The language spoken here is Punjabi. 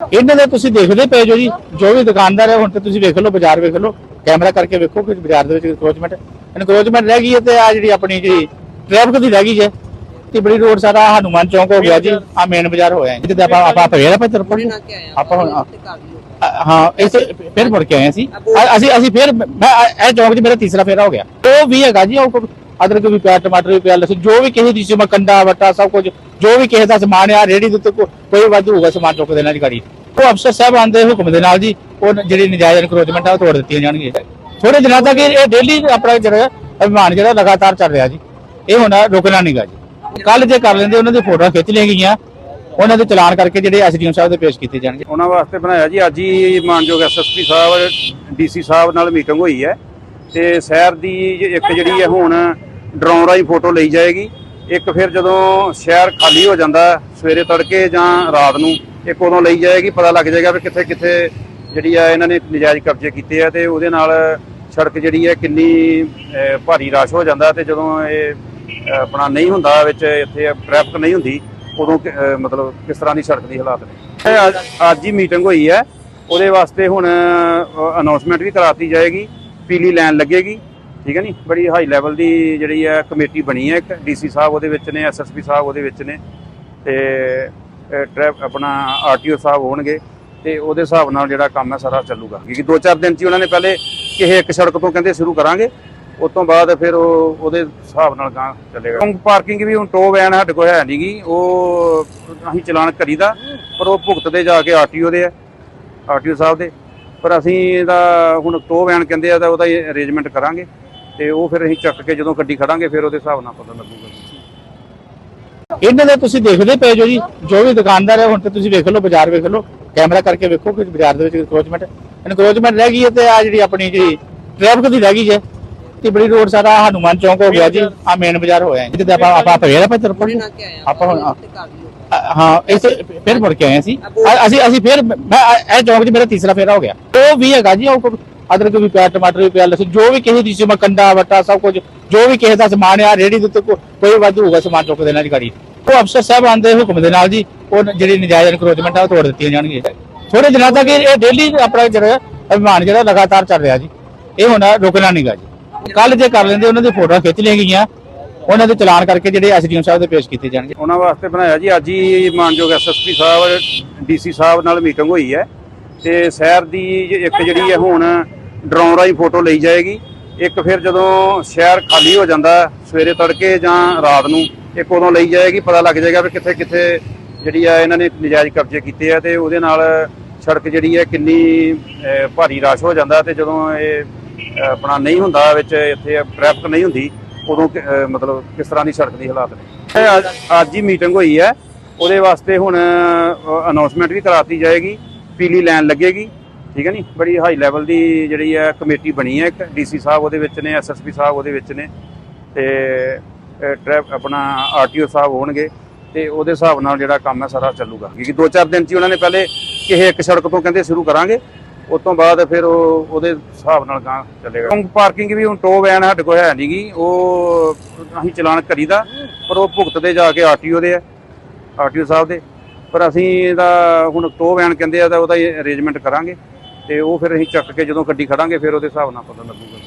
ਇਹਨਾਂ ਦੇ ਤੁਸੀਂ ਦੇਖਦੇ ਪਏ ਜੋ ਜੀ ਜੋ ਵੀ ਦੁਕਾਨਦਾਰ ਹੈ ਹੁਣ ਤੇ ਤੁਸੀਂ ਵੇਖ ਲਓ ਬਾਜ਼ਾਰ ਵੇਖ ਲਓ ਕੈਮਰਾ ਕਰਕੇ ਵੇਖੋ ਕਿ ਬਾਜ਼ਾਰ ਦੇ ਵਿੱਚ ਇਨਕਰੋਚਮੈਂਟ ਇਨਕਰੋਚਮੈਂਟ ਰਹਿ ਗਈ ਹੈ ਤੇ ਆ ਜਿਹੜੀ ਆਪਣੀ ਜੀ ਟ੍ਰੈਫਿਕ ਦੀ ਰਹਿ ਗਈ ਜੇ ਤੇ ਬੜੀ ਰੋਡ ਸਾਰਾ ਹਨੂਮਾਨ ਚੌਂਕ ਹੋ ਗਿਆ ਜੀ ਆ ਮੇਨ ਬਾਜ਼ਾਰ ਹੋਇਆ ਜਿੱਥੇ ਆਪਾਂ ਆਪਾਂ ਫੇਰ ਆਪਾਂ ਤਰਫ ਆਪਾਂ ਹੁਣ ਹਾਂ ਇਸ ਫਿਰ ਮੁੜ ਕੇ ਆਏ ਅ- ਅਸੀਂ ਅਸੀਂ ਫਿਰ ਮੈਂ ਇਹ ਚੌਂਕ 'ਚ ਮੇਰਾ ਤੀਸਰਾ ਫੇਰਾ ਹੋ ਗਿਆ। ਉਹ ਵੀ ਹੈਗਾ ਜੀ ਉਹ ਅਦਰਕ ਵੀ ਪਿਆ ਟਮਾਟਰ ਵੀ ਪਿਆ ਲਸਣ ਜੋ ਵੀ ਕਿਸੇ ਦੀ ਸੀ ਕੰਡਾ, ਵਟਾ, ਸਭ ਕੁਝ, ਜੋ ਵੀ ਕਿਸੇ ਦਾ ਸਮਾਨ ਆ ਰੇੜੀ ਦੇ ਉੱਤੇ ਕੋ- ਕੋਈ ਵਾਧੂ ਹੋਊਗਾ ਸਮਾਨ ਚੁੱਕ ਦੇਣਾ ਜੀ ਉਹ ਅਫਸਰ ਸਾਹਿਬ ਆਂਦੇ ਹੁਕਮ ਦੇ ਨਾਲ ਜੀ, ਉਹ ਜਿਹੜੀ ਨਜਾਇਜ਼ ਇਨਕਰੋਚਮੈਂਟ ਆ, ਉਹ ਤੋੜ ਦਿੱਤੀਆਂ ਜਾਣਗੀਆਂ। ਥੋੜੇ ਦਿਨਾਂ ਤੱਕ ਇਹ ਡੇਲੀ ਆਪਣਾ ਜਿਹੜਾ ਅਭਿਆਨ ਜਿਹੜਾ ਲਗਾਤਾਰ ਚੱਲ ਰਿਹਾ ਜੀ। ਇਹ ਹੁਣ ਰੁਕਣਾ ਨਹੀਂਗਾ ਜੀ। ਕੱਲ ਜੇ ਕਰ ਲੈਂਦੇ, ਉਹਨਾਂ ਦੀ ਫੋਟੋਆਂ ਖਿੱਚ ਲਈਆਂ ਗਈਆਂ। ਉਹਨਾਂ ਦੇ ਚਲਾਨ ਕਰਕੇ ਜਿਹੜੇ ਐਸਡੀਐਮ ਸਾਹਿਬ ਦੇ ਪੇਸ਼ ਕੀਤੇ ਜਾਣਗੇ। ਉਹਨਾਂ ਵਾਸਤੇ ਬਣਾਇਆ ਜੀ, ਅੱਜ ਹੀ ਮਾਨਯੋਗ ਐਸਐਸਪੀ ਸਾਹਿਬ, ਡੀਸੀ ਸਾਹਿਬ ਨਾਲ ਮੀਟਿੰਗ ਹੋਈ ਹੈ। ਤੇ ਸ਼ਹਿਰ ਦੀ ਜ- ਇੱਕ ਜਿਹੜੀ ਹੈ ਹੁਣ ਡਰੋਨ ਰਾਹੀਂ ਫੋਟੋ ਲਈ ਜਾਏਗੀ। ਇੱਕ ਫਿਰ ਜਦੋਂ ਸ਼ਹਿਰ ਖਾਲੀ ਹੋ ਜਾਂਦਾ, ਸਵੇਰੇ ਤੜਕੇ ਜਾਂ ਰਾਤ ਨੂੰ, ਇੱਕ ਉਦੋਂ ਲਈ ਜਾਏਗੀ। ਪਤਾ ਲੱਗ ਜਾਏਗਾ ਵੀ ਕਿੱਥੇ ਕਿੱਥੇ ਜਿਹੜੀ ਆ ਇਹਨਾਂ ਨੇ ਨਜਾਇਜ਼ ਕਬਜ਼ੇ ਕੀਤੇ ਆ ਤੇ ਉਹਦੇ ਨਾਲ ਸੜਕ ਜਿਹੜੀ ਹੈ ਕਿੰਨੀ ਭਾਰੀ ਰਸ਼ ਹੋ ਜਾਂਦਾ ਤੇ ਜਦੋਂ ਇਹ ਆਪਣਾ ਨਹੀਂ ਹੁੰਦਾ ਵਿੱਚ ਇੱਥੇ ਟ੍ਰੈਫਿਕ ਨਹੀਂ ਹੁੰਦੀ, ਉਦੋਂ ਮਤਲਬ ਕਿਸ ਤਰ੍ਹਾਂ ਦੀ ਸੜਕ ਦੀ ਹਾਲਾਤ ਨੇ। ਅੱਜ- ਅੱਜ ਹੀ ਮੀਟਿੰਗ ਹੋਈ ਹੈ। ਉਹਦੇ ਵਾਸਤੇ ਹੁਣ ਅਨਾਉਂਸਮੈਂਟ ਵੀ ਕਰਾਤੀ ਜਾਏਗੀ। ਪੀਲੀ ਲਾਈਨ ਲੱਗੇਗੀ। ਠੀਕ ਹੈ ਨੀ? ਬੜੀ ਹਾਈ ਲੈਵਲ ਦੀ ਜਿਹੜੀ ਹੈ ਕਮੇਟੀ ਬਣੀ ਹੈ ਇੱਕ ਡੀਸੀ ਸਾਹਿਬ ਉਹਦੇ ਵਿੱਚ ਨੇ ਐਸਐਸਪੀ ਸਾਹਿਬ ਉਹਦੇ ਵਿੱਚ ਨੇ ਤੇ ਅਹ, ਟ੍ਰੈਫ ਆਪਣਾ ਆਰਟੀਓ ਸਾਹਿਬ ਹੋਣਗੇ ਤੇ ਉਹਦੇ ਹਿਸਾਬ ਨਾਲ ਜਿਹੜਾ ਕੰਮ ਹੈ ਸਾਰਾ ਚੱਲੂਗਾ। ਕਿਉਂਕਿ ਦੋ ਚਾਰ ਦਿਨ ਚ ਹੀ ਉਹਨਾਂ ਨੇ ਪਹਿਲੇ ਕਿਸੇ ਇੱਕ ਸੜਕ ਤੋਂ ਕਹਿੰਦੇ ਸ਼ੁਰੂ ਕਰਾਂਗੇ ਉਸ ਤੋਂ ਬਾਅਦ ਫਿਰ ਉਹ ਉਹਦੇ ਹਿਸਾਬ ਨਾਲ ਗਾਂ ਚੱਲੇਗਾ। ਪਾਰਕਿੰਗ ਵੀ ਹੁਣ ਟੋ ਵੈਨ ਸਾਡੇ ਕੋਲ ਹੈ ਨਹੀਂਗੀ ਉਹ ਅਸੀਂ ਚਲਾਨ ਕਰੀਦਾ ਪਰ ਉਹ ਭੁਗਤਦੇ ਜਾ ਕੇ ਆਰਟੀਓ ਦੇ ਆ ਆਰਟੀਓ ਸਾਹਿਬ ਦੇ। ਪਰ ਅਸੀਂ ਇਹਦਾ ਹੁਣ ਟੋ ਵੈਨ ਕਹਿੰਦੇ ਆ ਤਾਂ ਉਹਦਾ ਅਰੇਂਜਮੈਂਟ ਕਰਾਂਗੇ। ਤੇ ਉਹ ਫਿਰ ਅਸੀਂ ਚੱਕ ਕੇ ਜਦੋਂ ਗੱਡੀ ਖੜਾਂਗੇ ਫਿਰ ਉਹਦੇ ਹਿਸਾਬ ਨਾਲ ਪਤਾ ਲੱਗੂਗਾ ਇਹਨਾਂ ਦੇ ਤੁਸੀਂ ਦੇਖਦੇ ਪਏ ਜੋ ਜੀ ਜੋ ਵੀ ਦੁਕਾਨਦਾਰ ਹੈ ਹੁਣ ਤੇ ਤੁਸੀਂ ਵੇਖ ਲਓ ਬਾਜ਼ਾਰ ਵੇਖ ਲਓ ਕੈਮਰਾ ਕਰਕੇ ਵੇਖੋ ਕਿ ਬਾਜ਼ਾਰ ਦੇ ਵਿੱਚ ਇਨਕਰੋਚਮੈਂਟ ਇਨਕਰੋਚਮੈਂਟ ਰਹਿ ਗਈ ਹੈ ਤੇ ਆ ਜਿਹੜੀ ਆਪਣੀ ਜੀ ਟ੍ਰੈਫਿਕ ਦੀ ਰਹਿ ਗਈ ਜੇ ਤੇ ਬੜੀ ਰੋਡ ਸਾਰਾ ਹਨੂਮਾਨ ਚੌਂਕ ਹੋ ਗਿਆ ਜੀ ਆ ਮੇਨ ਬਾਜ਼ਾਰ ਹੋਇਆ ਜਿੱਥੇ ਆਪਾਂ ਆਪਾਂ ਫੇਰ ਆਪਾਂ ਤਰਫ ਆਪਾਂ ਹੁਣ ਹਾਂ ਇਸ ਫਿਰ ਮੁੜ ਕੇ ਆਏ ਅ- ਅਸੀਂ। ਅਸੀਂ ਫਿਰ ਮੈਂ ਇਹ ਚੌਂਕ 'ਚ ਮੇਰਾ ਤੀਸਰਾ ਫੇਰਾ ਹੋ ਗਿਆ। ਉਹ ਵੀ ਹੈਗਾ ਜੀ ਉਹ ਅਦਰਕ ਵੀ ਪਿਆ ਟਮਾਟਰ ਵੀ ਪਿਆ ਲਸਣ ਜੋ ਵੀ ਕਿਸੇ ਦੀ ਸੀ ਕੰਡਾ, ਵਟਾ, ਸਭ ਕੁਝ, ਜੋ ਵੀ ਕਿਸੇ ਦਾ ਸਮਾਨ ਆ ਰੇੜੀ ਦੇ ਉੱਤੇ ਕੋਈ ਵਾਧੂ ਹੋਊਗਾ ਸਮਾਨ ਚੁੱਕ ਦੇਣਾ ਜੀ ਉਹ ਅਫਸਰ ਸਾਹਿਬ ਆਂਦੇ ਹੁਕਮ ਦੇ ਨਾਲ ਜੀ, ਉਹ ਜਿਹੜੀ ਨਜਾਇਜ਼ ਇਨਕਰੋਚਮੈਂਟ ਆ, ਉਹ ਤੋੜ ਦਿੱਤੀਆਂ ਜਾਣਗੀਆਂ। ਥੋੜੇ ਦਿਨਾਂ ਤੱਕ ਇਹ ਡੇਲੀ ਆਪਣਾ ਜਿਹੜਾ ਅਭਿਆਨ ਜਿਹੜਾ ਲਗਾਤਾਰ ਚੱਲ ਰਿਹਾ ਜੀ। ਇਹ ਹੁਣ ਰੁਕਣਾ ਨਹੀਂਗਾ ਜੀ। ਕੱਲ ਜੇ ਕਰ ਲੈਂਦੇ, ਉਹਨਾਂ ਦੀ ਫੋਟੋਆਂ ਖਿੱਚ ਲਈਆਂ ਗਈਆਂ। ਉਹਨਾਂ ਦੇ ਚਲਾਨ ਕਰਕੇ ਜਿਹੜੇ ਐਸਡੀਐਮ ਸਾਹਿਬ ਦੇ ਪੇਸ਼ ਕੀਤੇ ਜਾਣਗੇ। ਉਹਨਾਂ ਵਾਸਤੇ ਬਣਾਇਆ ਜੀ, ਅੱਜ ਹੀ ਮਾਨਯੋਗ ਐਸਐਸਪੀ ਸਾਹਿਬ, ਡੀਸੀ ਸਾਹਿਬ ਨਾਲ ਮੀਟਿੰਗ ਹੋਈ ਹੈ। ਤੇ ਸ਼ਹਿਰ ਦੀ ਇੱਕ ਜਿਹੜੀ ਹੈ ਹੁਣ ਡਰੋਨ ਰਾਹੀਂ ਫੋਟੋ ਲਈ ਜਾਏਗੀ। ਇੱਕ ਫਿਰ ਜਦੋਂ ਸ਼ਹਿਰ ਖਾਲੀ ਹੋ ਜਾਂਦਾ, ਸਵੇਰੇ ਤੜਕੇ ਜਾਂ ਰਾਤ ਨੂੰ, ਇੱਕ ਉਦੋਂ ਲਈ ਜਾਏਗੀ। ਪਤਾ ਲੱਗ ਜਾਏਗਾ ਵੀ ਕਿੱਥੇ ਕਿੱਥੇ ਜਿਹੜੀ ਆ ਇਹਨਾਂ ਨੇ ਨਜਾਇਜ਼ ਕਬਜ਼ੇ ਕੀਤੇ ਆ ਤੇ ਉਹਦੇ ਨਾਲ ਸੜਕ ਜਿਹੜੀ ਹੈ ਕਿੰਨੀ ਭਾਰੀ ਰਸ਼ ਹੋ ਜਾਂਦਾ ਤੇ ਜਦੋਂ ਇਹ ਆਪਣਾ ਨਹੀਂ ਹੁੰਦਾ ਵਿੱਚ ਇੱਥੇ ਟ੍ਰੈਫਿਕ ਨਹੀਂ ਹੁੰਦੀ, ਉਦੋਂ ਮਤਲਬ ਕਿਸ ਤਰ੍ਹਾਂ ਦੀ ਸੜਕ ਦੀ ਹਾਲਾਤ ਨੇ। ਅੱਜ- ਅੱਜ ਹੀ ਮੀਟਿੰਗ ਹੋਈ ਹੈ। ਉਹਦੇ ਵਾਸਤੇ ਹੁਣ ਅਨਾਉਂਸਮੈਂਟ ਵੀ ਕਰਾਤੀ ਜਾਏਗੀ। ਪੀਲੀ ਲਾਈਨ ਲੱਗੇਗੀ। ਠੀਕ ਹੈ ਨੀ? ਬੜੀ ਹਾਈ ਲੈਵਲ ਦੀ ਜਿਹੜੀ ਹੈ ਕਮੇਟੀ ਬਣੀ ਹੈ ਇੱਕ ਡੀਸੀ ਸਾਹਿਬ ਉਹਦੇ ਵਿੱਚ ਨੇ ਐਸਐਸਪੀ ਸਾਹਿਬ ਉਹਦੇ ਵਿੱਚ ਨੇ ਤੇ ਅਹ, ਟ੍ਰੈਫ ਆਪਣਾ ਆਰਟੀਓ ਸਾਹਿਬ ਹੋਣਗੇ ਤੇ ਉਹਦੇ ਹਿਸਾਬ ਨਾਲ ਜਿਹੜਾ ਕੰਮ ਹੈ ਸਾਰਾ ਚੱਲੂਗਾ। ਕਿਉਂਕਿ ਦੋ ਚਾਰ ਦਿਨ ਚ ਹੀ ਉਹਨਾਂ ਨੇ ਪਹਿਲੇ ਕਿਸੇ ਇੱਕ ਸੜਕ ਤੋਂ ਕਹਿੰਦੇ ਸ਼ੁਰੂ ਕਰਾਂਗੇ ਉਸ ਤੋਂ ਬਾਅਦ ਫਿਰ ਉਹ ਉਹਦੇ ਹਿਸਾਬ ਨਾਲ ਗਾਂ ਚੱਲੇਗਾ। ਪਾਰਕਿੰਗ ਵੀ ਹੁਣ ਟੋ ਵੈਨ ਸਾਡੇ ਕੋਲ ਹੈ ਨਹੀਂਗੀ ਉਹ ਅਸੀਂ ਚਲਾਨ ਕਰੀਦਾ ਪਰ ਉਹ ਭੁਗਤਦੇ ਜਾ ਕੇ ਆਰਟੀਓ ਦੇ ਆ ਆਰਟੀਓ ਸਾਹਿਬ ਦੇ। ਪਰ ਅਸੀਂ ਇਹਦਾ ਹੁਣ ਟੋ ਵੈਨ ਕਹਿੰਦੇ ਆ ਤਾਂ ਉਹਦਾ ਅਰੇਂਜਮੈਂਟ ਕਰਾਂਗੇ। ਤੇ ਉਹ ਫਿਰ ਅਸੀਂ ਚੱਕ ਕੇ ਜਦੋਂ ਗੱਡੀ ਖੜਾਂਗੇ, ਫਿਰ ਉਹਦੇ ਹਿਸਾਬ ਨਾਲ ਪਤਾ ਲੱਗੂਗਾ।